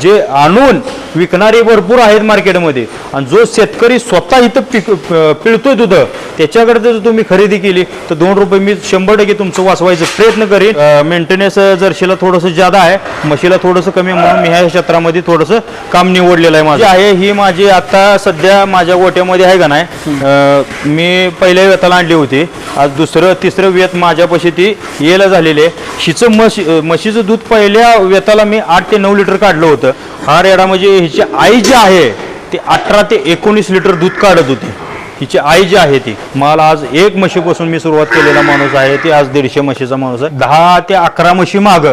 जे आणून विकणारे भरपूर आहेत मार्केटमध्ये. आणि जो शेतकरी स्वतः इथं पिक पिळतोय दूध त्याच्याकडे जर तुम्ही खरेदी केली तर दोन रुपये मी शंभर टक्के तुमचं वाचवायचा प्रयत्न करेन. मेंटेनन्स जर्शीला थोडंसं जादा आहे म्हशीला थोडंसं कमी म्हणून मी ह्या क्षेत्रामध्ये थोडंसं काम निवडलेलं आहे माझं. आहे ही माझी आता सध्या माझ्या गोट्यामध्ये आहे का नाही मी पहिल्या वेताला आणली होती. आज दुसरं तिसरं वेत माझ्यापाशी ती येला झालेली आहे. हिचं म्हशी म्हशीचं दूध पहिल्या वेताला मी आठ ते नऊ लिटर काढलं होतं. हा रेडा म्हणजे हिची आई जी आहे ती अठरा ते एकोणीस लिटर दूध काढत होती. हिची आई जी आहे ती. मला आज एक म्हशीपासून मी सुरुवात केलेला माणूस आहे ती आज दीडशे म्हशीचा माणूस आहे. दहा ते अकरा म्हशी माग.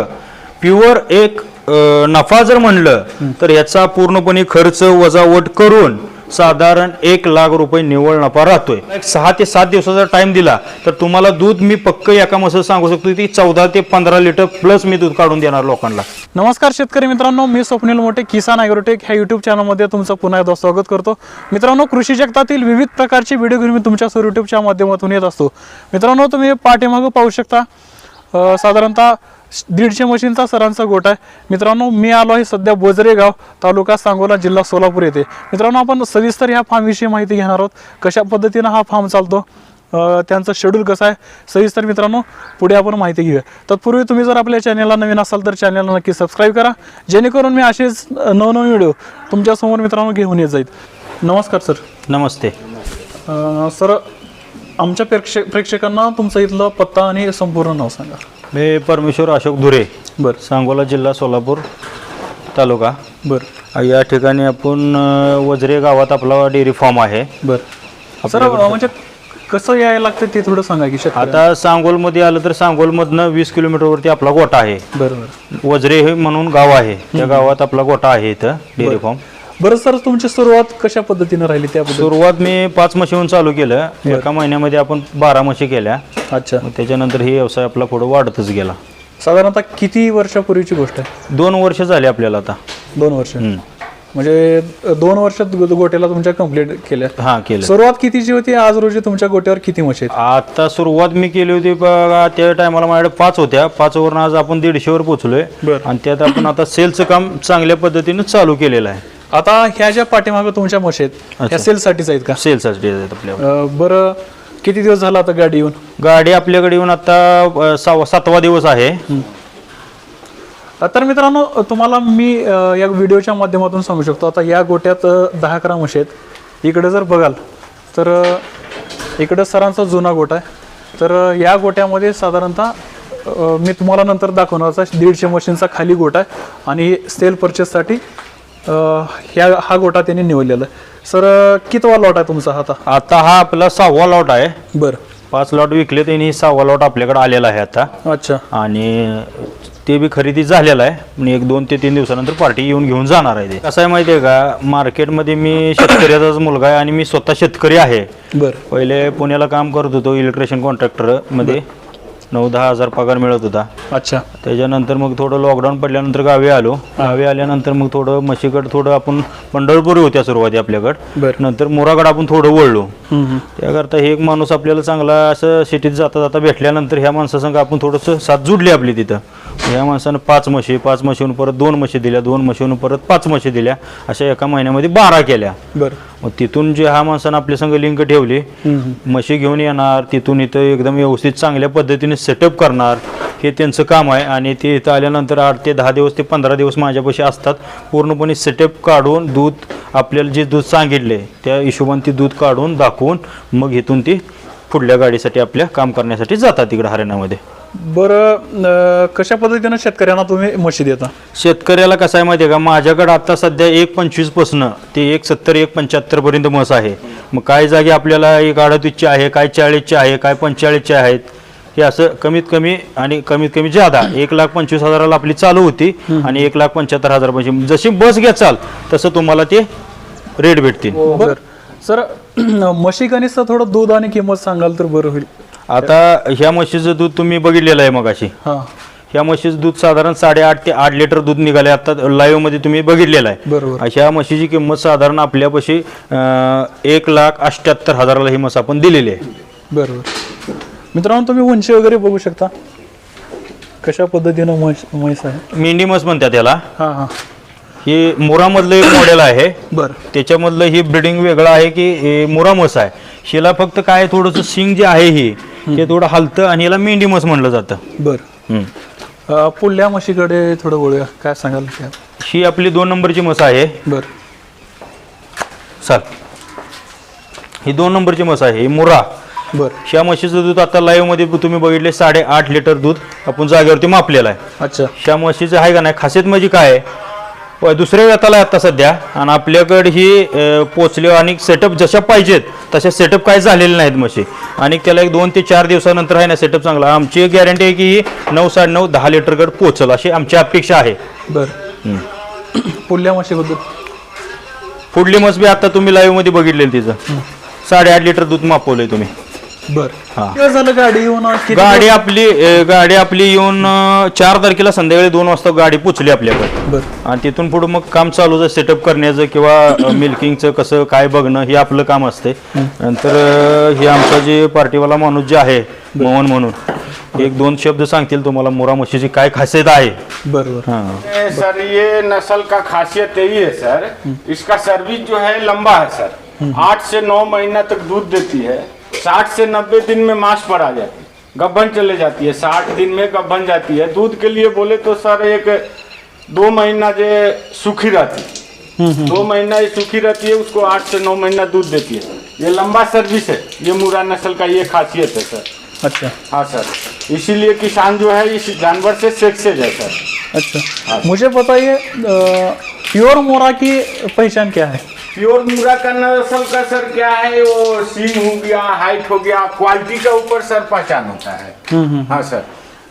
प्युअर एक अं, नफा जर म्हणलं तर याचा पूर्णपणे खर्च वजावट करून साधारण एक लाख रुपये निव्वळ नफा राहतोय. एक सहा ते सात दिवसाचा टाइम दिला तर तुम्हाला दूध मी पक्क एका मसं सांगू शकतो ती चौदा ते पंधरा लिटर प्लस मी दूध काढून देणार लोकांना. नमस्कार शेतकरी मित्रांनो मी स्वप्नील मोठे किसान ॲग्रोटेक ह्या यूट्यूब चॅनलमध्ये तुमचं पुन्हा एकदा स्वागत करतो. मित्रांनो कृषी जगतातील विविध प्रकारचे व्हिडिओ घेऊन मी तुमच्या यूट्यूबच्या माध्यमातून येत असतो. मित्रांनो तुम्ही पाठीमागं पाहू शकता साधारणतः दीडशे मशीनचा सरांचा गोट आहे. मित्रांनो मी आलो आहे सध्या बोजरेगाव तालुका सांगोला जिल्हा सोलापूर येथे. मित्रांनो आपण सविस्तर ह्या फार्मविषयी माहिती घेणार आहोत. कशा पद्धतीनं हा फार्म चालतो? त्यांचं शेड्यूल कसं आहे? सविस्तर मित्रांनो पुढे आपण माहिती घेऊया. तत्पूर्वी तुम्ही जर आपल्या चॅनलला नवीन असाल तर चॅनलला नक्की सबस्क्राईब करा. जेणेकरून मी असेच नवनवीन व्हिडिओ तुमच्यासमोर मित्रांनो घेऊन येत जाईल नमस्कार सर नमस्ते. सर आमच्या प्रेक्षक प्रेक्षकांना तुमचं इथलं पत्ता आणि संपूर्ण नाव सांगा. मी परमेश्वर अशोक धुरे बरं. सांगोला जिल्हा सोलापूर तालुका. बरं. या ठिकाणी आपण अ, वजरे गावात आपला डेअरी फार्म आहे. बरं. सर अ, म्हणजे कसं यायला लागतं ते थोडं सांगा की शेतकऱ्यांना. आता सांगोलमध्ये आलं तर सांगोलमधनं वीस किलोमीटरवरती आपला गोठा आहे. बरं बरं. वजरे हे म्हणून गाव आहे. त्या गावात आपला गोठा आहे इथं डेअरी फार्म. बरं सर तुमची सुरुवात कशा पद्धतीनं राहिली त्याबद्दल? सुरुवात मी पाच म्हशीहून चालू केलं. एका महिन्यामध्ये आपण बारा म्हशी केल्या. अच्छा. मग त्याच्यानंतर हे व्यवसाय आपला पुढे वाढतच गेला. साधारणतः किती वर्षापूर्वीची गोष्ट आहे? दोन वर्ष झाली आपल्याला आता. दोन वर्ष. हम्म. म्हणजे दोन वर्षात गो- गोट्याला तुमच्या कंप्लीट केल्या. हा केलं सुरुवात कितीची होती? आज रोजी तुमच्या गोट्यावर किती म्हशी आहेत? आता सुरुवात मी केली होती बघा त्या टायमाला माझ्याकडे पाच होत्या. पाचवरून आज आपण दीडशेवर पोहोचलोय बरं. आणि त्यात आपण आता सेलचं काम चांगल्या पद्धतीनं चालू केलेलं आहे. आता ह्या ज्या पाठीमागं तुमच्या म्हशी आहेत ह्या सेलसाठीच आहेत का? सेलसाठी आहेत आपल्या अ, बरं किती दिवस झाला आता गाडी येऊन? गाडी आपल्याकडे येऊन आता अ, सहावा सातवा दिवस आहे. तर मित्रांनो तुम्हाला मी अ, या व्हिडिओच्या माध्यमातून सांगू शकतो. आता या गोट्यात अ, दहा अकरा म्हशी आहेत. इकडे जर बघाल तर अ, इकडं सरांचा जुना गोटा आहे. तर अ, या गोट्यामध्ये साधारणतः अ, मी तुम्हाला नंतर दाखवणारचा दीडशे मशीनचा खाली गोटा आहे. आणि सेल परचेससाठी ह्या हा गोटा त्यांनी निवडलेला सर कितवा लॉट आहे तुमचा आता? आता हा आपला सहावा लॉट आहे. बरं. पाच लॉट विकले त्यांनी सहावा लॉट आपल्याकडे आलेला आहे आता. अच्छा. आणि ते बी खरेदी झालेलं आहे. आणि एक दोन ते तीन दिवसानंतर पार्टी येऊन घेऊन जाणार आहे ते. कसं आहे माहिती आहे का? मार्केटमध्ये मी शेतकऱ्याचाच मुलगा आहे आणि मी स्वतः शेतकरी आहे. बरं. पहिले पुण्याला काम करत होतो इलेक्ट्रिशियन कॉन्ट्रॅक्टरमध्ये नऊ दहा हजार पगार मिळत होता. अच्छा. त्याच्यानंतर मग थोडं लॉकडाऊन पडल्यानंतर गावी आलो. गावी आल्यानंतर मग थोडं म्हशीकडं थोडं आपण पंढरपूर होत्या सुरुवाती आपल्याकडं. बरं. नंतर मोरागड आपण थोडं वळलो. त्याकरता हे एक माणूस आपल्याला चांगला असं सिटीत जाता जाता भेटल्यानंतर ह्या माणसासंग आपण थोडंसं साथ जुडली आपली तिथं. ह्या माणसानं पाच म्हशी पाच म्हशीहून परत दोन म्हशी दिल्या दोन म्हशीहून परत पाच म्हशी दिल्या अशा एका महिन्यामध्ये बारा केल्या. बरं. मग तिथून जे हा माणसानं आपल्या संग लिंक ठेवली. म्हशी घेऊन येणार तिथून इथं एकदम व्यवस्थित चांगल्या पद्धतीने सेटअप करणार हे त्यांचं काम आहे. आणि ते इथं आल्यानंतर आठ ते दहा दिवस ते पंधरा दिवस माझ्यापाशी असतात. पूर्णपणे सेटअप काढून दूध आपल्याला जे दूध सांगितले त्या हिशोबाने ते दूध काढून दाखवून मग इथून ती पुढल्या गाडीसाठी आपल्या काम करण्यासाठी जातात तिकडे हरियाणामध्ये. बरं कशा पद्धतीनं शेतकऱ्यांना तुम्ही म्हशी देता? शेतकऱ्याला कसं आहे माहिती आहे का? माझ्याकडे आता सध्या एक पंचवीसपासनं ते एक सत्तर एक पंच्याहत्तरपर्यंत म्हस आहे. मग काही जागी आपल्याला एक अडतीसची आहे काय चाळीसची आहे काय पंचेचाळीसची आहेत? हे असं कमीत कमी आणि कमीत कमी जादा एक लाख पंचवीस हजाराला आपली चालू होती आणि एक लाख पंच्याहत्तर हजार म्हणजे जशी बस घ्याचाल तसं तुम्हाला ते रेट भेटतील. बरं? सर. म्हशी गणितचं थोडं दूध आणि किंमत सांगाल तर बरं होईल. आता ह्या म्हशीचं दूध तुम्ही बघितलेलं आहे मगाशी. हां. ह्या म्हशीचं दूध साधारण साडेआठ ते आठ लिटर दूध निघाले आता लाईव्हमध्ये तुम्ही बघितलेलं आहे. बरोबर. अशा म्हशीची किंमत साधारण आपल्यापाशी अं, एक लाख अठ्ठ्याहत्तर हजाराला ही म्हस आपण दिलेली आहे. बरोबर. मित्रांनो तुम्ही उंची वगैरे बघू शकता. कशा पद्धतीनं म्हैस म्हैस आहे. मेंढी म्हस म्हणतात त्याला हां हां. हे मुरामधलं एक मॉडेल आहे. बर. त्याच्यामधलं ही ब्रिडिंग वेगळं आहे की हे मुरा म्हस आहे. हिला फक्त काय थोडंसं शिंग जे आहे हे ते थोडं हलतं आणि याला मेंढी म्हस म्हणलं जातं. बर. हम्म. अ, पुढल्या म्हशीकडे थोडं बोलूया काय सांगाल त्या? ही आपली दोन नंबरची म्हस आहे. बर. सर ही दोन नंबरची म्हस आहे. ही मुरा. बर. ह्या म्हशीचं दूध आता लाईव्हमध्ये तुम्ही बघितले साडे आठ लिटर दूध आपण जागेवरती मापलेलं आहे. अच्छा. ह्या म्हशीचं आहे का नाही? खासियत म्हणजे काय आहे? दुसऱ्या वेताला आहे आता सध्या. आणि आपल्याकडे ही पोचले आणि सेटअप जशा पाहिजेत तशा सेटअप काय झालेले नाहीत म्हशी. आणि त्याला एक दोन ते चार दिवसानंतर आहे ना सेटअप चांगला. आमची एक गॅरंटी आहे की ही नऊ साडेनऊ दहा लिटरकडे पोचल अशी आमची अपेक्षा आहे. बर. पुढल्या म्हशीबद्दल? पुढली म्हस बी आता तुम्ही लाईव्हमध्ये बघितलेली तिचं. साडेआठ लिटर दूध मापवलंय तुम्ही. बर. हा. दिवस झालं गाडी येऊन? किती गाडी आपली अं, गाडी आपली येऊन अं, चार तारखेला संध्याकाळी दोन वाजता गाडी पोचली आपल्याकडे. दिवस? बर. आणि तिथून पुढे मग काम चालूच आहे सेटअप करण्याचं किंवा मिल्किंगचं कसं काय बघणं हे आपलं काम असते. नंतर अं, हे आमचा जे पार्टीवाला माणूस जे आहे मोहन म्हणून एक दोन शब्द सांगतील तुम्हाला मोरा म्हशीची काय खासियत आहे. बर बर हां. ये सर ये नस्ल का खासियत यही है सर. इसका सर्विस जो है लंबा है सर. आठ से नौ महीना तक दूध देती है. साठ से नब्बे दिन में मांस पर आ जाती है। गब्बन चले जाती है साठ दिन में गब्बन जाती है। दूध के लिए बोले तो सर एक दो महीना जो सूखी रहती है। दो महीना ये सूखी रहती है उसको आठ से नौ महीना दूध देती है। ये लंबा सर्विस है ये मुरा नस्ल का ये खासियत है सर। अच्छा। हाँ सर। इसीलिए किसान जो है इस जानवर से सक्सेस है सर। अच्छा। हाँ। मुझे बताइए प्योर मोरा की पहचान क्या है? प्योर मुरा का नस्ल का सर क्या है? वो सीन हो गया हाइट हो गया क्वालिटी का ऊपर सर पहचान होता है। हाँ सर।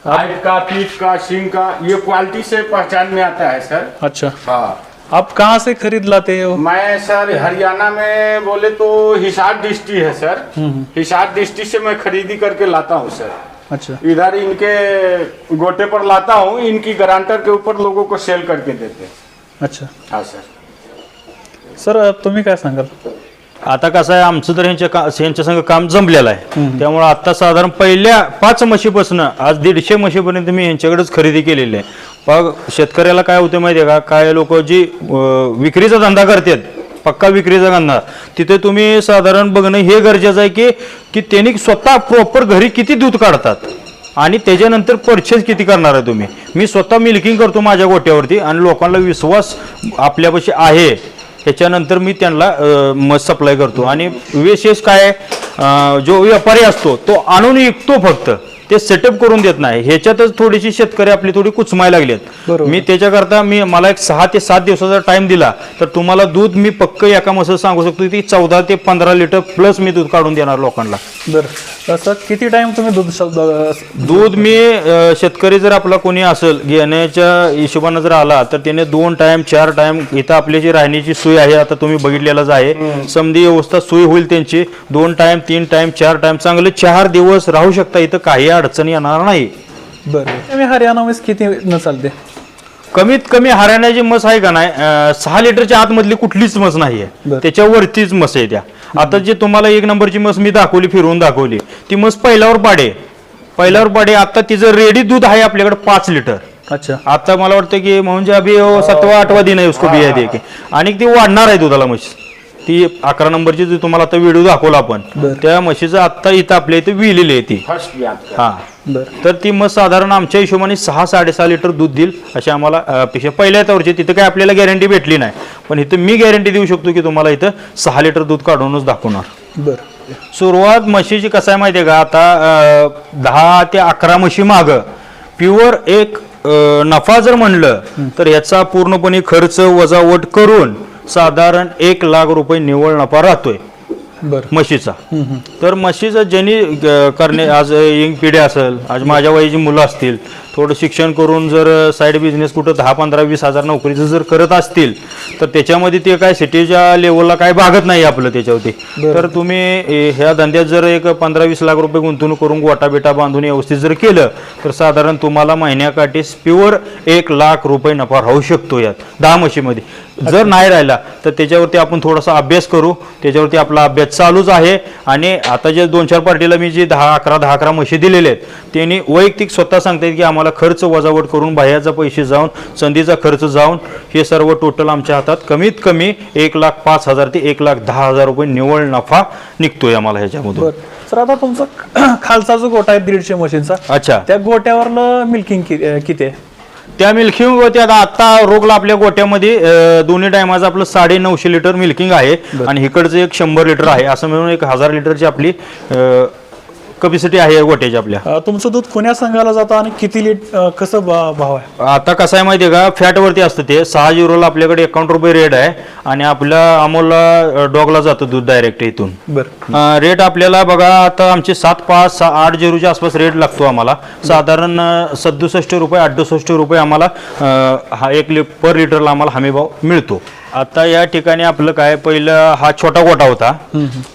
हाइट का पीठ का सींग का ये क्वालिटी से पहचान में आता है सर। अच्छा। हाँ। आप कहाँ से खरीद लाते हो? मैं सर हरियाणा में बोले तो हिसार डिस्ट्रिक्ट है सर। हिसार डिस्ट्रिक्ट से मैं खरीदी करके लाता हूँ सर। अच्छा। इधर इनके गोटे पर लाता हूँ इनकी गारंटर के ऊपर लोगों को सेल करके देते हैं। अच्छा। हाँ सर। सर तुम्ही काय सांगाल? आता कसं आहे आमचं तर ह्यांच्या का ह्यांच्या संग काम जमलेलं आहे. त्यामुळे आता साधारण पहिल्या पाच म्हशीपासून आज दीडशे म्हशीपर्यंत मी यांच्याकडेच खरेदी केलेली आहे. मग शेतकऱ्याला काय होतं माहिती आहे का? काय लोक जी विक्रीचा धंदा करतात पक्का विक्रीचा धंदा तिथे तुम्ही साधारण बघणं हे गरजेचं आहे की की त्यांनी स्वतः प्रॉपर घरी किती दूध काढतात आणि त्याच्यानंतर परचेस किती करणार आहे तुम्ही. मी स्वतः मिल्किंग करतो माझ्या गोट्यावरती आणि लोकांना विश्वास आपल्यापाशी आहे. ह्याच्यानंतर मी त्यांना मध सप्लाय करतो. आणि विशेष काय जो व्यापारी असतो तो आणून विकतो फक्त. ते सेटअप करून देत नाही. ह्याच्यातच थोडीशी शेतकरी आपली थोडी कुचमाय लागलेत. बरोबर. मी त्याच्याकरता मी मला एक सहा ते सात दिवसाचा टाइम दिला. तर तुम्हाला दूध मी पक्क एका मसं सांगू शकतो की चौदा ते पंधरा लिटर प्लस मी दूध काढून देणार लोकांना. बर. असं किती टाइम तुम्ही दूध दूध मी शेतकरी जर आपला कोणी असेल घेण्याच्या हिशोबानं जर आला तर त्याने दोन टाइम चार टाइम इथं आपली जी राहण्याची सोय आहे आता तुम्ही बघितलेलाच आहे. समधी व्यवस्था सोय होईल त्यांची. दोन टाइम तीन टाइम चार टाइम चांगले चार दिवस राहू शकता इथं काही अडचण येणार नाही. बर. तुम्ही हरियाणा मध्ये किती न चालते? कमीत कमी हरियाणाची मस आहे का नाही? अ, सहा लिटरच्या आतमधली कुठलीच मस नाही आहे बरं. त्याच्यावरतीच मस आहे त्या. आता जे तुम्हाला एक नंबरची मस मी दाखवली फिरवून दाखवली. ती मस पहिल्यावर पाडे. पहिल्यावर पाडे आता तिचं रेडी दूध आहे आपल्याकडे पाच लिटर. अच्छा. आता मला वाटतं की म्हणजे अभि वो सातवा आठवा दिन आहे उसको आहे की आणि ती वाढणार आहे दुधाला म्हशी. ती अकरा नंबरची जी तुम्हाला आता व्हिडिओ दाखवला आपण बरं. त्या म्हशीचं आत्ता इथं आपल्या इथं विलेली आहे ती. फर्स्ट हा. बर. तर ती मग साधारण आमच्या हिशोबाने सहा साडेसहा लिटर दूध देईल अशी आम्हाला अं, अपेक्षा. पहिल्या तवरची तिथं काय आपल्याला गॅरंटी भेटली नाही पण इथं मी गॅरंटी देऊ शकतो की तुम्हाला इथं सहा लिटर दूध काढूनच दाखवणार. बर. सुरुवात म्हशीची कसं आहे माहिती आहे का? आता अं, दहा ते अकरा म्हशी माग प्युअर एक अं, नफा जर म्हणलं तर याचा पूर्णपणे खर्च वजावट करून साधारण एक लाख रुपये निव्वळ नफा राहतोय. म्हशीचा. तर म्हशीचं ज्यांनी करणे आज यंग पिढी असेल आज माझ्या वयाची मुलं असतील थोडं शिक्षण करून जर साईड बिझनेस कुठं दहा पंधरा वीस हजार नोकरीचं जर करत असतील तर त्याच्यामध्ये ते काय सिटीच्या लेवलला काय भागत नाही आपलं त्याच्यावरती. तर तुम्ही ह्या धंद्यात जर एक पंधरा वीस लाख रुपये गुंतवणूक करून गोटा बिटा बांधून व्यवस्थित जर केलं तर साधारण तुम्हाला महिन्याकाठी प्युअर एक लाख रुपये नफा राहू शकतो यात दहा म्हशीमध्ये. जर नाही राहिला तर त्याच्यावरती आपण थोडासा अभ्यास करू त्याच्यावरती आपला अभ्यास चालूच आहे. आणि आता जे दोन चार पार्टीला मी जे दहा अकरा दहा अकरा म्हशी दिलेले आहेत त्यांनी वैयक्तिक स्वतः सांगतायत की आम्हाला खर्च वजावट करून बाह्याचा पैसे जाऊन संधीचा खर्च जाऊन हे सर्व टोटल आमच्या हातात कमीत कमी एक लाख पाच हजार ते एक लाख दहा हजार रुपये निव्वळ नफा निघतोय आम्हाला ह्याच्यामधून. सर आता तुमचा खालचा जो गोटा आहे दीडशे मशीनचा अच्छा. त्या गोट्यावरलं मिल्किंग किती आहे? त्या मिल्किंग होत्या आता आता रोगला आपल्या गोट्यामध्ये अं, दोन्ही टायमाचं आपलं साडे नऊशे लिटर मिल्किंग आहे आणि इकडचं एक शंभर लिटर आहे. असं मिळून एक हजार लिटरची आपली कपॅसिटी आहे गोट्याची आपल्या. अं, तुमचं दूध कोण्या संघाला जातं आणि किती लिट अं, कसं भा- भाव आहे? आता कसं आहे माहिती आहे का? फॅटवरती असतं ते. सहा झिरोला आपल्याकडे एकावन्न रुपये रेट आहे. आणि आपल्या अमोलला डॉगला जातं दूध डायरेक्ट इथून. बरं. रेट आपल्याला बघा आता आमचे सात पाच सहा आठ झिरोच्या आसपास रेट लागतो आम्हाला. साधारण सदुसष्ट रुपये अडुसष्ट रुपये आम्हाला अं, हा एक लि पर लिटरला आम्हाला हमीभाव मिळतो. आता या ठिकाणी आपलं काय पहिलं हा छोटा गोटा होता.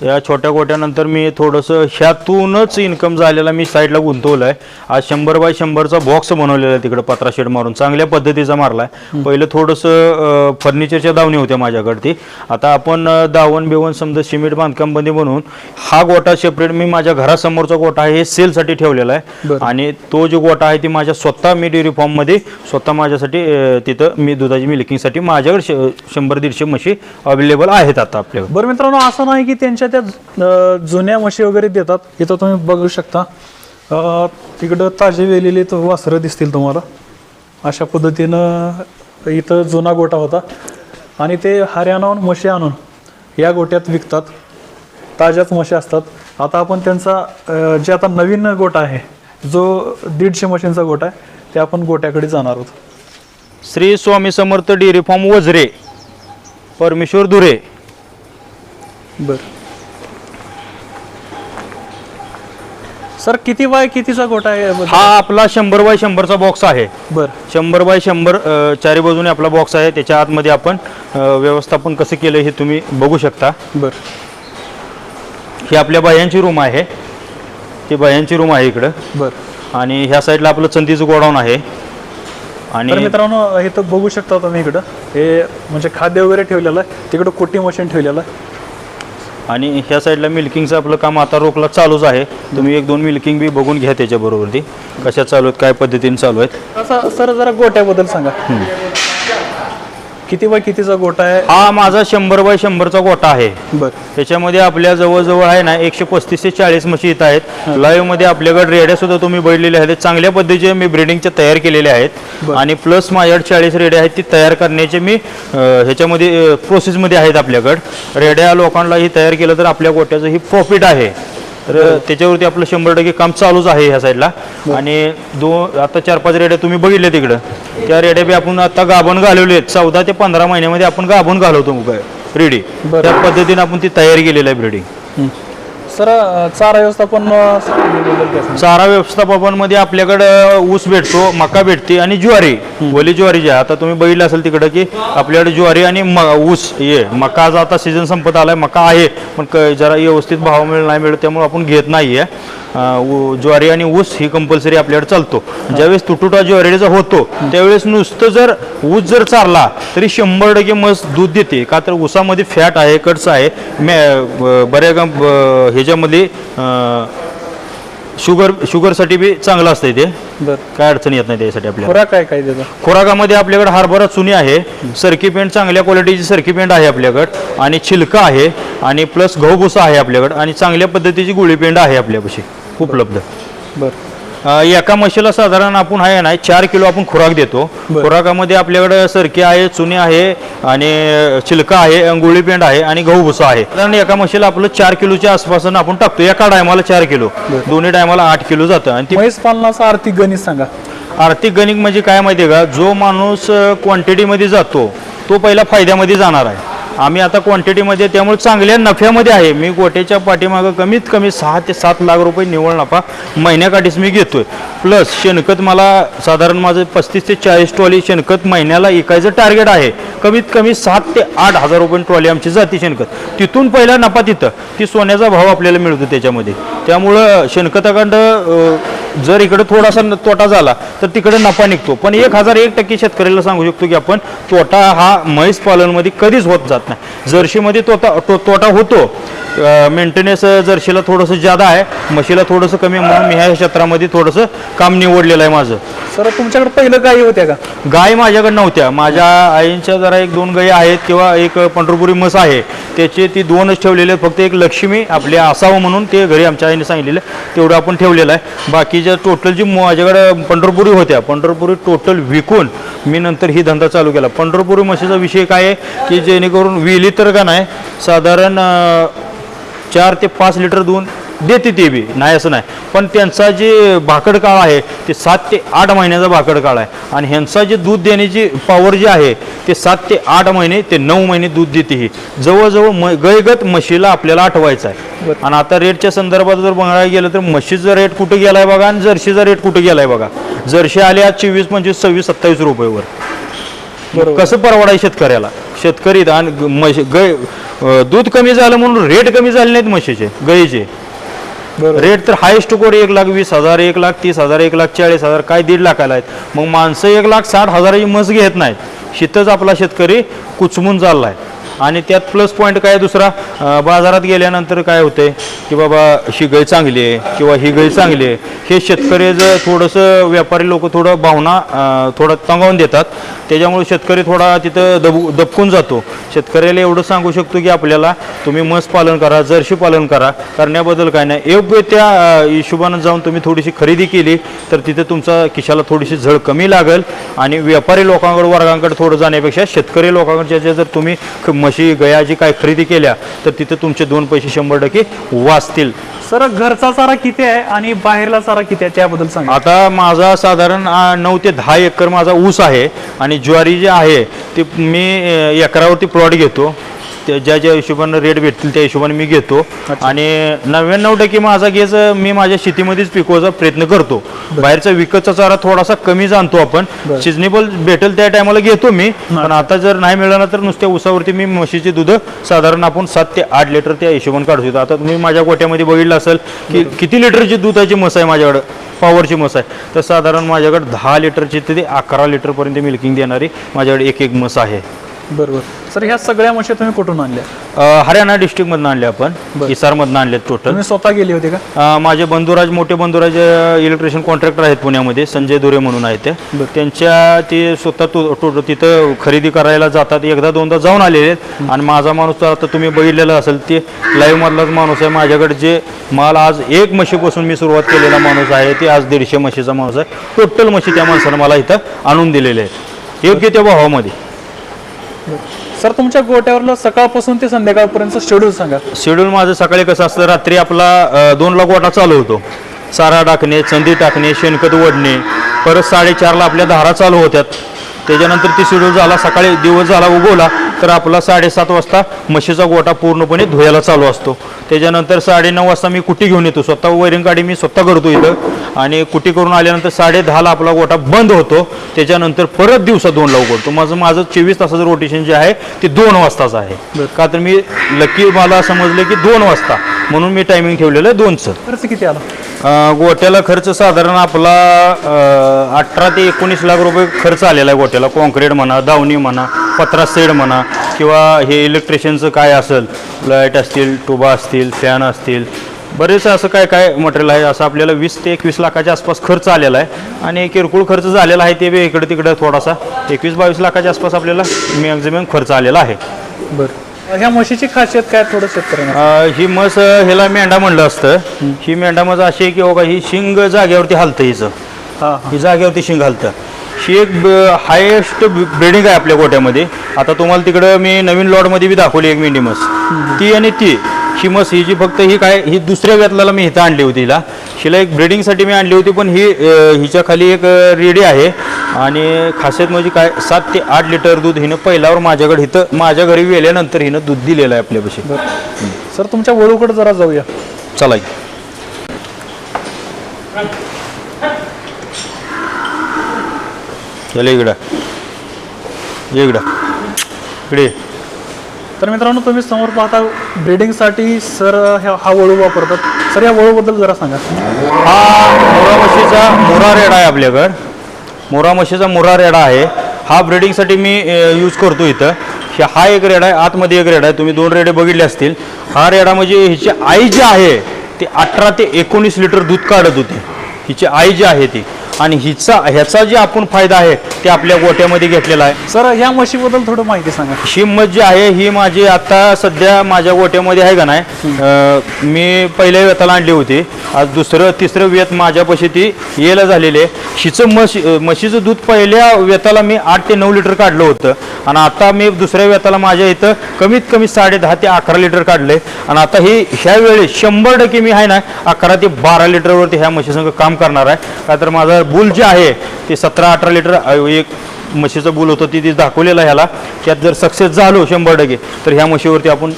या छोट्या गोट्यानंतर मी थोडंसं ह्यातूनच इन्कम झालेला मी साईडला गुंतवलं आहे आज शंभर बाय शंभरचा बॉक्स बनवलेला आहे तिकडे पत्रा शेड मारून. चांगल्या पद्धतीचा मारला आहे पहिलं थोडंसं फर्निचरच्या दावणी होत्या माझ्याकडे ती आता आपण दावण बिवण समजा सिमेंट बांधकाम बंदी बनवून हा गोटा सेपरेट मी माझ्या घरासमोरचा गोटा आहे हे सेलसाठी ठेवलेला आहे. आणि तो जो गोटा आहे ती माझ्या स्वतः मी डेअरी फार्ममध्ये स्वतः माझ्यासाठी तिथं मी दुधाची मिल्किंगसाठी माझ्याकडे शंभर दीडशे म्हशी अवेलेबल आहेत आता आपल्याकडे. बरं मित्रांनो असं नाही की त्यांच्या त्या अं, जुन्या म्हशी वगैरे देतात. इथं तुम्ही बघू शकता. अं, तिकडं ताजे वेलेले तो वासरं दिसतील तुम्हाला. अशा पद्धतीनं इथं जुना गोटा होता. आणि ते हारे आणून म्हशी आणून या गोट्यात विकतात. ताज्याच म्हशी असतात. आता आपण त्यांचा अं, जे आता नवीन गोटा आहे जो दीडशे म्हशींचा गोटा आहे ते आपण गोट्याकडे जाणार आहोत. Shri Swami Samarth dairy farm Vajre. परमेश्वर धुरे. बर. सर किती बाय कितीचा गोटा आहे हा आपला शंभर बाय शंभरचा बॉक्स आहे. बर. शंभर बाय शंभर अ, चारी बाजूने आपला बॉक्स आहे. त्याच्या आतमध्ये आपण अ, व्यवस्थापन कसं केलं हे तुम्ही बघू शकता. बर. ही आपल्या बायांची रूम आहे. ती बायांची रूम आहे इकडं. बर. आणि ह्या साईडला आपलं चंदीचं गोडाऊन आहे. आणि मित्रांनो हे तर बघू शकता तुम्ही इकडं. हे म्हणजे खाद्य वगैरे ठेवलेलं आहे. तिकडं कोटी मशीन ठेवलेलं आहे. आणि ह्या साईडला मिल्किंगचं आपलं काम आता रोखला चालूच आहे. तुम्ही एक दोन मिल्किंग बी बघून घ्या त्याच्याबरोबर ती. कशा चालू आहेत काय पद्धतीने चालू आहेत. असं सर जरा गोट्याबद्दल सांगा. किती बाय कितीचा गोटा आहे? हा माझा शंभर बाय शंभरचा गोटा आहे. बर. त्याच्यामध्ये आपल्या जवळजवळ आहे ना एकशे पस्तीस ते चाळीस म्हशी इथं आहेत. लाईव्हमध्ये आपल्याकडे रेड्या सुद्धा तुम्ही बघितलेल्या आहेत. चांगल्या पद्धतीचे मी ब्रिडिंगच्या तयार केलेल्या आहेत. आणि प्लस माझ्याकडे चाळीस रेड्या आहेत ती तयार करण्याचे मी अं, ह्याच्यामध्ये प्रोसेसमध्ये आहेत आपल्याकडे. रेड्या लोकांना ही तयार केलं तर आपल्या गोट्याचं ही प्रॉफिट आहे. तर त्याच्यावरती आपलं शंभर टक्के काम चालूच आहे ह्या साईडला आणि दोन आता चार पाच रेड्या तुम्ही बघितल्या तिकडं. त्या रेड्या बी आपण आता गाभण घालवले आहेत चौदा ते पंधरा महिन्यामध्ये आपण गाभण घालवतो रेडी. त्या पद्धतीने आपण ती तयारी केलेली आहे ब्रिडिंग सर चारा व्यवस्थापन? चारा व्यवस्थापनामध्ये आपल्याकडं ऊस भेटतो मका भेटते आणि ज्वारी वली ज्वारी जी आहे आता तुम्ही बघितलं असेल तिकडं की आपल्याकडे ज्वारी आणि ऊस ये मकाचा आता सीझन संपत आलाय मका आहे पण जरा व्यवस्थित भाव मिळेल नाही मिळत त्यामुळे आपण घेत नाहीये अं, ज्वारी आणि ऊस ही कंपल्सरी आपल्याकडे चालतो. ज्यावेळेस तुटुटा ज्वारीचा होतो त्यावेळेस नुसतं जर ऊस जर चारला तरी शंभर टक्के मस्त दूध देते. का तर ऊसामध्ये फॅट आहे कट्स आहे मे ब- बऱ्या गं- ब- ह्याच्यामध्ये अं, शुगर शुगरसाठी बी चांगलं असतं ते. बर. काय अडचण येत नाही त्यासाठी आपल्याला. खुराक काय काय त्याचा? खुराकामध्ये आपल्याकडे हरभरा चुनी आहे. सरकी पेंट चांगल्या क्वालिटीची सरकी पेंट आहे आपल्याकडं. आणि छिलका आहे. आणि प्लस गहू भुसा आहे आपल्याकडं. आणि चांगल्या पद्धतीची गुळी पेंड आहे आपल्यापाशी. उपलब्ध. बर. अं, एका म्हशीला साधारण आपण आहे ना चार किलो आपण खुराक देतो. बरं. खुराकामध्ये आपल्याकडे सरकी आहे चुनी आहे आणि छिलका आहे अंगुळी पेंड आहे आणि गहू भुसा आहे. साधारण एका म्हशीला आपलं चार किलोच्या आसपास आपण टाकतो. एका टायमाला चार किलो. दोन्ही टायमाला आठ किलो जातं. आणि ती म्हैस पालनाचा आर्थिक गणित सांगा. आर्थिक गणित म्हणजे काय माहिती आहे का? जो माणूस क्वांटिटीमध्ये जातो तो पहिला फायद्यामध्ये जाणार आहे. आम्ही आता क्वांटिटीमध्ये त्यामुळे चांगल्या नफ्यामध्ये आहे. मी गोट्याच्या पाठीमागं कमीत कमी सहा ते सात लाख रुपये निव्वळ नफा महिन्याकाठीच मी घेतोय. प्लस शेणखत मला साधारण माझं पस्तीस ते चाळीस ट्रॉली शेणखत महिन्याला विकायचं टार्गेट आहे. कमीत कमी सात ते आठ हजार रुपये ट्रॉली आमची जाती शेणखत. तिथून पहिला नफा तिथं. ती सोन्याचा भाव आपल्याला मिळतो त्याच्यामध्ये. त्यामुळं शेणखताकडं जर इकडे थोडासा तोटा झाला तर तिकडे नफा निघतो. पण एक हजार एक टक्के शेतकऱ्याला सांगू शकतो की आपण तोटा हा म्हैस पालनमध्ये कधीच होत जात नाही. जर्शीमध्ये तोटा तो- तोटा होतो. मेंटेनन्स जर्शीला थोडंसं जादा आहे म्हशीला थोडंसं कमी म्हणून मी ह्या क्षेत्रामध्ये थोडंसं काम निवडलेलं आहे माझं. सर तुमच्याकडे पहिलं गायी होत्या का? गाय माझ्याकडे नव्हत्या. माझ्या आईंच्या जरा एक दोन गायी आहेत किंवा एक पंढरपुरी म्हस आहे. त्याचे ती दोनच ठेवलेले फक्त एक लक्ष्मी आपले असावं म्हणून ते घरी आमच्या आईने सांगितलेलं तेवढं आपण ठेवलेलं आहे. बाकीच्या टोटल जी पंढरपुरी होत्या पंढरपुरी टोटल विकून मी नंतर ही धंदा चालू केला. पंढरपुरी म्हशीचा विषय काय आहे की जेणेकरून विली तर का नाही साधारण चार ते पाच लिटर दूध देते ते बी. नाही असं नाही. पण त्यांचा जे भाकड काळ आहे ते सात ते आठ महिन्याचा भाकड काळ आहे. आणि ह्यांचा जे दूध देण्याची पॉवर जी आहे ते सात ते आठ महिने ते नऊ महिने दूध देते ही. जवळजवळ म गयगत म्हशीला आपल्याला आठवायचं आहे. आणि आता रेटच्या संदर्भात जर बघायला गेलं तर म्हशीचा रेट कुठे गेलाय बघा आणि जर्शीचा रेट कुठे गेलाय बघा. जर्शी आले आज चोवीस पंचवीस सव्वीस सत्तावीस रुपयेवर कसं परवडाय शेतकऱ्याला? शेतकरी आणि म्हशी गाय दूध कमी झालं म्हणून रेट कमी झाले नाहीत म्हशीचे गाईचे रेट तर हायेस्ट कोड एक लाख वीस हजार एक लाख तीस हजार एक लाख चाळीस हजार काय दीड लाखाला आहेत. मग माणसं एक लाख साठ हजाराची मस घेत नाहीत. शितच आपला शेतकरी कुचमून चाललाय. आणि त्यात प्लस पॉईंट काय दुसरा? बाजारात गेल्यानंतर काय होते की बाबा ही गळ चांगली आहे किंवा ही गळ चांगली आहे. हे शेतकरी जर थोडंसं व्यापारी लोक थोडं भावना थोडं तंगावून देतात. त्याच्यामुळे शेतकरी थोडा तिथं दब दबकून जातो. शेतकऱ्याला एवढं सांगू शकतो की आपल्याला तुम्ही मस पालन करा जर्शी पालन करा. करण्याबद्दल काय नाही. योग्य त्या हिशोबानं जाऊन तुम्ही थोडीशी खरेदी केली तर तिथे तुमचा खिशाला थोडीशी झळ कमी लागेल. आणि व्यापारी लोकांकडे वर्गांकडे थोडं जाण्यापेक्षा शेतकरी लोकांकडच्या जर तुम्ही म्हशी गयाची काय खरेदी केल्या तर तिथे तुमचे दोन पैसे शंभर टक्के वाचतील. सर घरचा चारा किती आहे आणि बाहेरला चारा किती आहे त्याबद्दल सांगा. आता माझा साधारण आ, नऊ ते दहा एकर माझा ऊस आहे आणि ज्वारी जी आहे ती मी अ, एकरावरती प्लॉट घेतो. ज्या ज्या हिशोबानं रेट भेटतील त्या हिशोबाने मी घेतो. आणि नव्याण्णव टक्के माझा गेज मी माझ्या शेतीमध्येच पिकवायचा प्रयत्न करतो. बाहेरचा विकतचा चारा थोडासा कमी जाणतो आपण. सिजनेबल भेटेल त्या टायमाला घेतो मी. पण आता जर नाही मिळालं तर नुसत्या ऊसावरती मी म्हशीचे दूध साधारण आपण सात ते आठ लिटर त्या हिशोबाने काढू शकतो. आता तुम्ही माझ्या गोट्यामध्ये बघितलं असेल की किती लिटरची दुधाची म्हस आहे माझ्याकडं? पॉवरची म्हस आहे. तर साधारण माझ्याकडे दहा लिटरची ते अकरा लिटरपर्यंत मिल्किंग देणारी माझ्याकडे एक एक म्हस आहे. बरोबर. सर ह्या सगळ्या म्हशी तुम्ही कुठून आणल्या? अ, हरियाणा डिस्ट्रिक्टमधनं आणले आपण बरं. इसारमधनं आणले टोटल तुम्ही स्वतः गेले होते का? अ, माझे बंधुराज मोठे बंधुराज इलेक्ट्रिशियन कॉन्ट्रॅक्टर आहेत पुण्यामध्ये संजय दुरे म्हणून आहेत ते. बरं. त्यांच्या ते स्वतः तो- तो- तिथं खरेदी करायला जातात एकदा दोनदा जाऊन आलेले आहेत. आणि माझा माणूस तर आता तुम्ही बघितलेला असेल ते लाईव्ह मधलाच माणूस आहे. माझ्याकडे जे माल आज एक म्हशीपासून मी सुरुवात केलेला माणूस आहे ते आज दीडशे म्हशीचा माणूस आहे. टोटल म्हशी त्या माणसानं मला इथं आणून दिलेले आहेत. योग्य त्या भावामध्ये. सर तुमच्या गोट्यावरला सकाळपासून ते संध्याकाळपर्यंत शेड्यूल सांगा. शेड्यूल माझं सकाळी कसं असतं रात्री आपला अ, दोनला गोटा चालू होतो. सारा टाकणे चंदी टाकणे शेणखत ओढणे. परत साडेचारला आपल्या धारा चालू होत्यात. त्याच्यानंतर ती शेड्यूल झाला सकाळी दिवस झाला उगवला तर आपला साडेसात वाजता म्हशीचा गोटा पूर्णपणे धुयाला चालू असतो. त्याच्यानंतर साडेनऊ वाजता मी कुटी घेऊन येतो. स्वतः वैरिंग गाडी मी स्वतः करतो इथं. आणि कुटी करून आल्यानंतर साडे दहाला आपला गोटा बंद होतो. त्याच्यानंतर परत दिवसा दोनला उघडतो. माझं माझं चोवीस तासाचं रोटेशन जे आहे ते दोन वाजताचं आहे. का तर मी लकी मला समजलं की दोन वाजता. म्हणून मी टायमिंग ठेवलेलं आहे दोनचं. खर्च किती आला? गोट्याला खर्च साधारण आपला अठरा ते एकोणीस लाख रुपये खर्च आलेला आहे गोट्याला कॉन्क्रीट म्हणा दावणी म्हणा पत्रा सेड म्हणा किंवा हे इलेक्ट्रिशियनचं काय असेल लाइट असतील टुबा असतील फॅन असतील बरेच असं काय काय मटेरियल आहे असं आपल्याला वीस ते एकवीस लाखाच्या आसपास खर्च आलेला आहे. आणि किरकोळ खर्च झालेला आहे ते बी इकडे तिकडे थोडासा. एकवीस बावीस लाखाच्या आसपास आपल्याला मॅक्झिमम खर्च आलेला आहे. बरं. ह्या म्हशीची खासियत काय थोडं शेतकऱ्यांना? ही म्हस ह्याला मेंढा म्हणलं असतं. ही मेंढा म्हस अशी आहे की बाबा ही शिंग जागेवरती हलतं हिचं. ही जागेवरती शिंग हलतं. ही एक हायेस्ट ब्रिडिंग आहे आपल्या गोट्यामध्ये आता तुम्हाला तिकडं मी नवीन लॉटमध्ये बी दाखवली एक मेंढी म्हस ती आणि ती. ही म्हस ही जी फक्त ही काय ही दुसऱ्या वेतलाला मी इथं आणली होती हिला. हिला एक ब्रिडिंगसाठी मी आणली होती पण ही अ, हिच्या खाली एक अ, रेडी आहे. आणि खासियत म्हणजे काय सात ते आठ लिटर दूध हिनं पहिल्यावर माझ्याकडे इथं माझ्या घरी वेल्यानंतर हिनं दूध दिलेलं आहे आपल्यापाशी. सर तुमच्या वळूकडे जरा जाऊया. चला की. चला इकडं. ये इकडं. इकडे. तर मित्रांनो तुम्ही समोर पाहता ब्रिडिंगसाठी सर ह्या हा वळू वापरतात. सर या वळूबद्दल जरा सांगा. हा मोरा म्हशीचा मोरा रेडा आहे आपल्याकडं. मोरा म्हशीचा मोरा रेडा आहे. हा ब्रिडिंगसाठी मी यूज करतो इथं. हे- हा एक रेडा आहे आतमध्ये एक रेडा आहे. तुम्ही दोन रेडे बघितले असतील. हा रेडा म्हणजे हिची आई जी आहे ती अठरा ते एकोणीस लिटर दूध काढत होती. हिची आई जी आहे ती. आणि हिचा ह्याचा जे आपण फायदा आहे ते आपल्या गोट्यामध्ये घेतलेला आहे. सर या म्हशीबद्दल थोडं माहिती सांगा. ही मत जी आहे ही माझी आता सध्या माझ्या गोट्यामध्ये आहे का नाही? अं, मी पहिल्या वेताला आणली होती. आज दुसरं तिसरं वेत माझ्यापाशी ती यायला झालेली आहे. हिचं म्हशी अं, म्हशीचं दूध पहिल्या वेताला मी आठ ते नऊ लिटर काढलं होतं. आणि आता मी दुसऱ्या वेताला माझ्या इथं कमीत कमी साडे दहा ते अकरा लिटर काढले आणि आता ही ह्या वेळी शंभर टक्के मी आहे ना अकरा ते बारा लिटरवरती ह्या म्हशीसंग काम करणार आहे. का तर माझं बुल जे आहे ते सतरा अठरा लिटर एक म्हशीचं बुल होतं ती ती दाखवलेलं आहे ह्याला. त्यात जर सक्सेस झालो शंभर टक्के तर ह्या म्हशीवरती आपण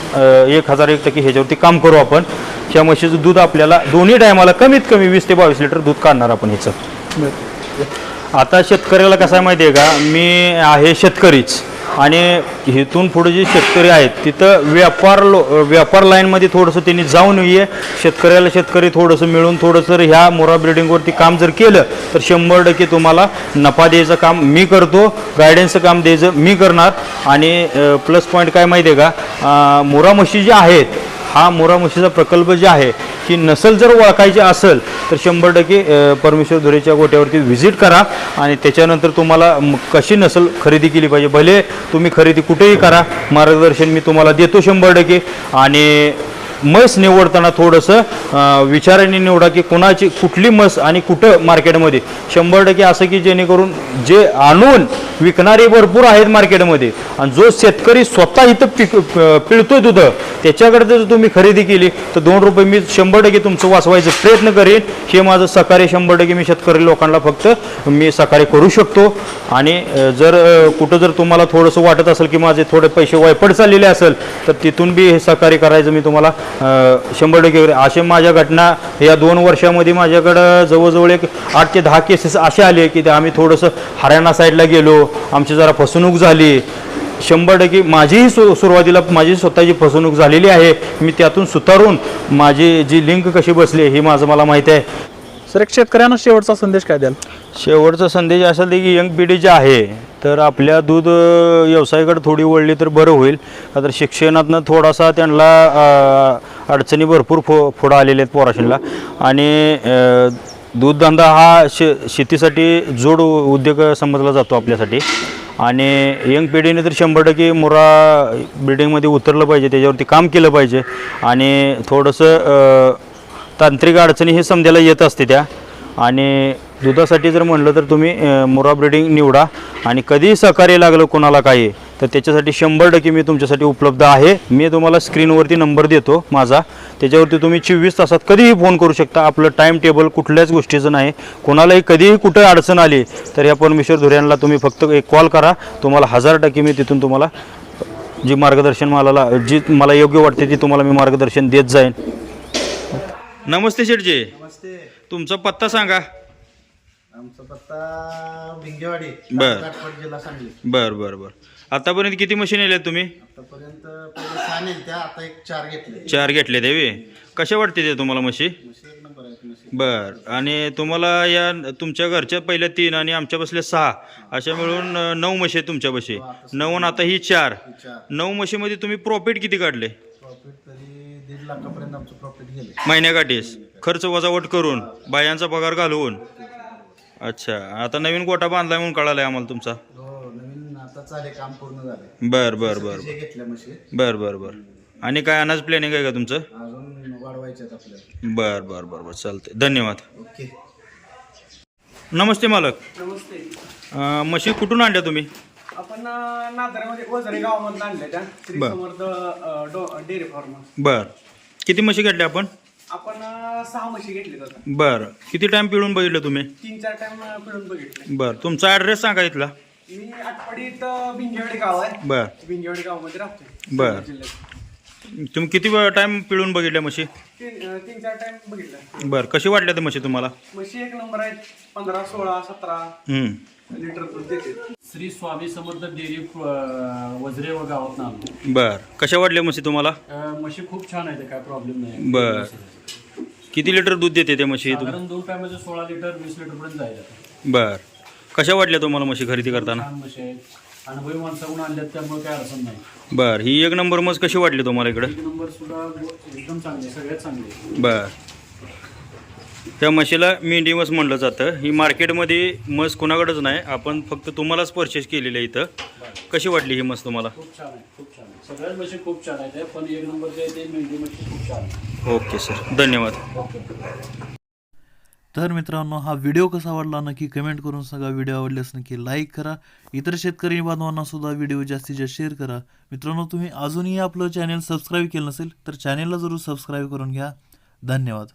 एक हजार एक टक्के ह्याच्यावरती काम करू आपण. ह्या म्हशीचं दूध आपल्याला दोन्ही टायमाला कमीत कमी वीस ते बावीस लिटर दूध काढणार आपण ह्याचं. आता शेतकऱ्याला कसं आहे माहिती आहे का? मी आहे शेतकरीच. आणि इथून पुढे जे शेतकरी आहेत तिथं व्यापार लो व्यापार लाईनमध्ये थोडंसं त्यांनी जाऊन ये. शेतकऱ्याला शेतकरी थोडंसं मिळून थोडंसं ह्या मोरा बिल्डिंगवरती काम जर केलं तर शंभर टक्के तुम्हाला नफा द्यायचं काम मी करतो गायडन्सचं काम द्यायचं मी करणार. आणि प्लस पॉईंट काय माहिती आहे का मोरा म्हशी ज्या आहेत हा मोरा म्हशीचा प्रकल्प जे आहे की नसल जर ओळखायची असेल तर शंभर टक्के परमेश्वर धुरेच्या गोट्यावरती व्हिजिट करा आणि त्याच्यानंतर तुम्हाला कशी नसल खरेदी केली पाहिजे. भले तुम्ही खरेदी कुठेही करा मार्गदर्शन मी तुम्हाला देतो शंभर टक्के. आणि म्हस निवडताना थोडंसं विचाराने निवडा की कोणाची कुठली म्हस आणि कुठं मार्केटमध्ये शंभर टक्के असं की जेणेकरून जे आणून विकणारे भरपूर आहेत मार्केटमध्ये. आणि जो शेतकरी स्वतः इथं पिक पिळतोय दूध त्याच्याकडे जर तुम्ही खरेदी केली तर दोन रुपये मी शंभर टक्के तुमचं वाचवायचा प्रयत्न करेन. हे माझं सकाळी शंभर टक्के मी शेतकरी लोकांना फक्त मी सकाळी करू शकतो. आणि जर कुठं जर तुम्हाला थोडंसं वाटत असेल की माझे थोडे पैसे वायपड चाललेले असेल तर तिथून बी हे सहकार्य करायचं मी तुम्हाला शंभर टक्के करेन. असे माझ्या घटना या दोन वर्षामध्ये माझ्याकडं जवळजवळ एक आठ ते दहा केसेस असे आले की आम्ही थोडंसं हरियाणा साईडला गेलो आमची जरा फसवणूक झाली. शंभर टक्के माझीही सु सुरुवातीला माझी स्वतःची फसवणूक झालेली आहे. मी त्यातून सुधारून माझी जी लिंक कशी बसली ही माझं मला माहिती आहे. सर एक शेतकऱ्यांना शेवटचा संदेश काय द्याल? शेवटचा संदेश असा की यंग पिढी जी आहे तर आपल्या दूध व्यवसायाकडे थोडी वळली तर बरं होईल. तर शिक्षणातनं थोडासा त्यांना अडचणी भरपूर फो फोडं आलेले आहेत पोराशीला आणि दूधधंदा हा शे शेतीसाठी जोड उ- उद्योग समजला जातो आपल्यासाठी. आणि यंग पिढीने तर शंभर टक्के मुरा बिल्डिंगमध्ये उतरलं पाहिजे त्याच्यावरती काम केलं पाहिजे. आणि थोडंसं तांत्रिक अडचणी हे समजायला येत असते त्या. आणि दुधासाठी जर म्हणलं तर तुम्ही मुरा ब्रिडिंग निवडा. आणि कधीही सहकार्य लागलं कोणाला काही तर त्याच्यासाठी शंभर टक्के मी तुमच्यासाठी उपलब्ध आहे. मी तुम्हाला स्क्रीनवरती नंबर देतो माझा. त्याच्यावरती तुम्ही चोवीस तासात कधीही फोन करू शकता. आपलं टाईम टेबल कुठल्याच गोष्टीचं नाही. कोणालाही कधीही कुठं अडचण आली तर या परमेश्वर धुऱ्यांना तुम्ही फक्त एक कॉल करा. तुम्हाला हजार टक्के मी तिथून तुम्हाला जी मार्गदर्शन मला जी मला योग्य वाटते ती तुम्हाला मी मार्गदर्शन देत जाईन. नमस्ते शेठजी. नमस्ते. तुमचा पत्ता सांगा. आमचा पत्ता भिंगेवाडी बर. काटपट जिल्हा सांगली. बर बर बर. आतापर्यंत किती मशीन नेल्यात तुम्ही? आतापर्यंत पहिले सहा नेलत्या आता एक चार घेतले. चार घेतले देवी कशा वाटते ते तुम्हाला म्हशी म्हशी एक नंबर आहेत म्हशी बर. आणि तुम्हाला या तुमच्या घरच्या पहिल्या तीन आणि आमच्या बसल्या सहा अशा मिळून अ, नऊ म्हशी आहेत तुमच्यापाशी नऊ आणि आता ही चार. चार. नऊ म्हशीमध्ये तुम्ही प्रॉफिट किती काढले? प्रॉफिट तरी दीड लाखापर्यंत आमचं प्रॉफिट गेले. महिन्याकाठीच. खर्च वजावट करून बायांचा पगार घालवून. अच्छा. आता नवीन गोटा बांधलाय म्हणून कळालाय आम्हाला तुमचा. हो आता चाले काम पूर्ण झाले. बर बर बर जे घेतल्या म्हशी बर बर बर. आणि काय अनाज प्लॅनिंग आहे का तुमचं? अजून आपल्याला. बर बर बर बर. चालतंय. धन्यवाद. ओके. नमस्ते मालक. नमस्ते. अं, म्हशी कुठून आणल्या तुम्ही? आपण अं, नांदऱ्यामध्ये ओझरे गावामधून आणल्या त्या. श्री बर. समर्थ अं, डो- डेअरी फार्म. बर. किती म्हशी घेतल्या आपण? आपण अं, सहा म्हशी घेतली आता. बर. किती टाइम पिळून बघितलं तुम्ही? तीन चार टाइम पिळून बघितले. बर. तुमचा ॲड्रेस सांगा इथला. मी आटपाडीत भिंगेवाडी गाव आहे. बर. भिंगेवाडी गावामध्ये राहतो बर. जिल्ह्यात. तुम्ही किती टाइम पिळून बघितल्या म्हशी? तीन अं, तीन चार टाइम बघितलं. बर कशी वाटल्या त्या म्हशी तुम्हाला? म्हशी एक नंबर आहेत. पंधरा सोळा सतरा हम्म. लिटर दूध देते. श्री स्वामी समर्थ डेअरी अं, वजरे व गावात नाव बर. कशा वाटल्या म्हशी तुम्हाला? म्हशी खूप छान आहेत काय प्रॉब्लेम नाही. बर. किती लिटर दूध देते त्या म्हशी? साधारण दोन टायमाचे सोळा लिटर वीस लिटर पर्यंत जायला बर. कशा वाटल्या तुम्हाला म्हशी खरेदी करताना? छान म्हशी आहेत. अनुभवी माणसाकडून आणल्यात त्यामुळे काय अडचण नाही. बर ही एक नंबर मस कशी वाटली तुम्हाला इकडं? एक नंबर सुद्धा एकदम चांगले सगळ्यात चांगले बर. त्या म्हशीला मेंढी मस म्हणलं जातं. ही मार्केटमध्ये मस कोणाकडेच नाही. आपण फक्त तुम्हालाच परचेस केलेली आहे इथं. कशी वाटली ही मस तुम्हाला? खूप छान आहे खूप छान आहे. सगळ्याच म्हशी खूप छान आहेत पण एक नंबर जे आहे ते मेंढी म्हशी खूप छान आहे ओके सर. धन्यवाद. ओके. तर मित्रांनो हा व्हिडिओ कसा आवडला नक्की कमेंट करून सांगा. व्हिडिओ आवडल्यास नक्की लाईक करा. इतर शेतकरी बांधवांना सुद्धा व्हिडिओ जास्तीत जास्त शेअर करा. मित्रांनो तुम्ही अजूनही आपलं चॅनल सबस्क्राईब केलं नसेल तर चॅनलला जरूर सबस्क्राईब करून घ्या. धन्यवाद.